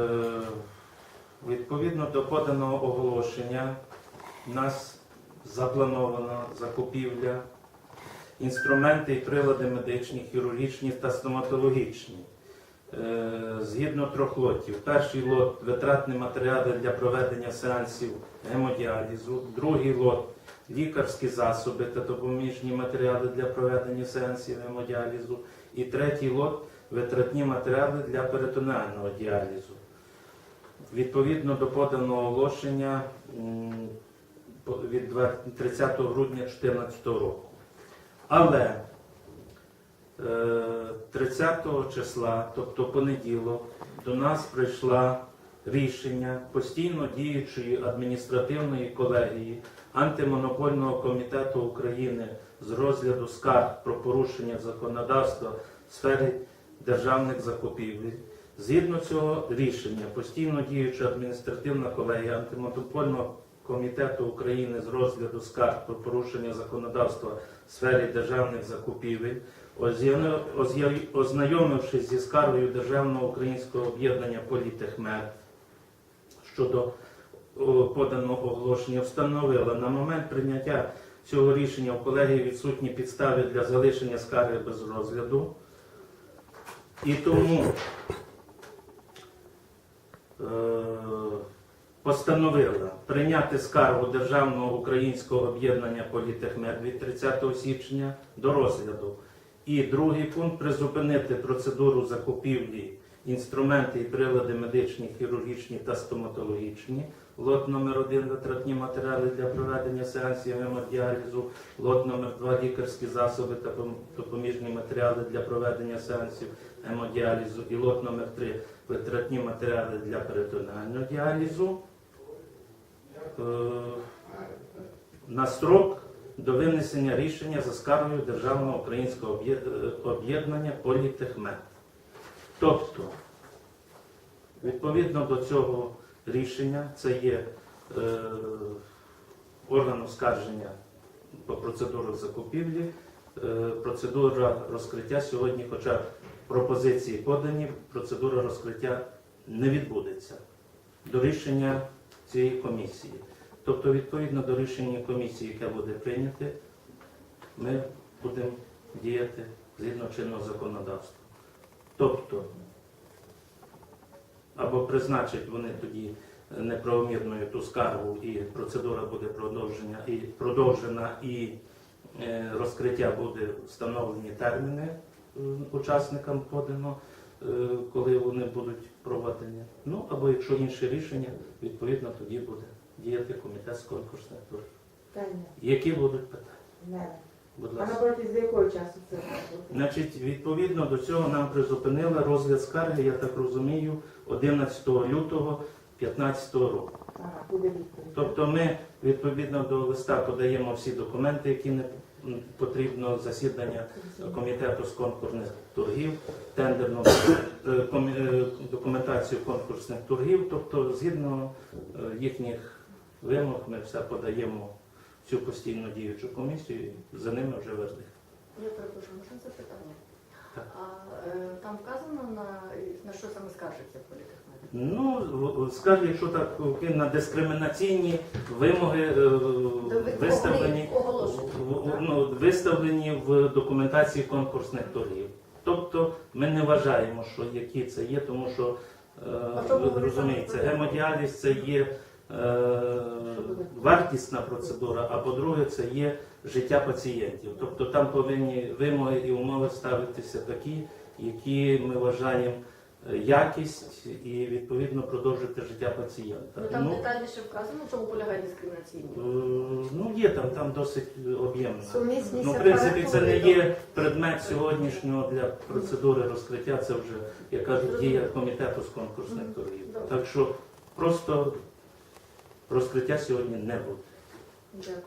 Е, Відповідно до поданого оголошення, у нас запланована закупівля інструменти і прилади медичні, хірургічні та стоматологічні. Е, Згідно трьох лотів. Перший лот витратні матеріали для проведення сеансів гемодіалізу, другий лот лікарські засоби та допоміжні матеріали для проведення сеансів гемодіалізу, і третій лот витратні матеріали для перитонеального діалізу. Відповідно до поданого оголошення від 30 грудня 2014 року. Але е, 30 числа, тобто понеділок, до нас прийшла рішення постійно діючої адміністративної колегії антимонопольного комітету України з розгляду скарг про порушення законодавства в сфері державних закупівель. Згідно цього рішення, постійно діюча адміністративна колегія антимонопольного комітету України з розгляду скарг про порушення законодавства в сфері державних закупівель, ознайомившись зі скаргою Державного українського об'єднання Політехмет щодо поданого оголошення, встановила на момент прийняття цього рішення у колегії відсутні підстави для залишення скарги без розгляду. І тому постановила прийняти скаргу Державного українського об'єднання політехмер від 30 січня до розгляду. І другий пункт призупинити процедуру закупівлі інструменти і прилади медичні, хірургічні та стоматологічні. Лот номер 1 витратні матеріали для проведення сеансів гемодіалізу, лот номер 2 лікарські засоби та допоміжні матеріали для проведення сеансів гемодіалізу і лот номер 3 витратні матеріали для перитонеального діалізу. Е, на строк до винесення рішення за скаргою Державного українського е, об'єднання Політехмет. Тобто, відповідно до цього рішення, це є е, орган оскарження по процедурах закупівлі, е, процедура розкриття сьогодні, хоча пропозиції подані, процедура розкриття не відбудеться до рішення цієї комісії. Тобто, відповідно до рішення комісії, яке буде прийняте, ми будемо діяти згідно чинного законодавства. Тобто, або призначать вони тоді неправомірною ту скаргу, і процедура буде продовжена, і продовжена, і е, розкриття буде встановлені терміни е, учасникам подано, е, коли вони будуть проведені. Ну або якщо інше рішення, відповідно тоді буде діяти комітет з конкурсних торгів. Які будуть питання? Не. Будь А ласка. на протязі якого часу це? Значить, відповідно до цього нам призупинили розгляд скарги, я так розумію, 11 лютого 2015 року. Тобто ми відповідно до листа подаємо всі документи, які не потрібно засідання комітету з конкурсних торгів, тендерну е, е, документацію конкурсних торгів. Тобто, згідно е, їхніх вимог, ми все подаємо в цю постійно діючу комісію, і за ними вже вердикт. Я перепрошую, можна запитання? А е, там вказано на, на що саме скаржиться політехмет? Ну, скажу, якщо так на дискримінаційні вимоги е, виставлені, оголошення. в- в- ну, виставлені в документації конкурсних торгів. Тобто ми не вважаємо, що які це є, тому що е, А що ви розумієте, гемодіаліз це є вартісна процедура, а по-друге, це є життя пацієнтів. Тобто там повинні вимоги і умови ставитися такі, які ми вважаємо е, якість і відповідно продовжити життя пацієнта. Ну там Ну, детальніше вказано, в чому полягає дискримінаційність. е, ну є там, там досить об'ємно. Сумісність Ну, в принципі, це не є предмет сьогоднішнього для процедури розкриття. Це вже, як кажуть, дія комітету з конкурсних торгів. Так що просто розкриття сьогодні не буде. Дякую.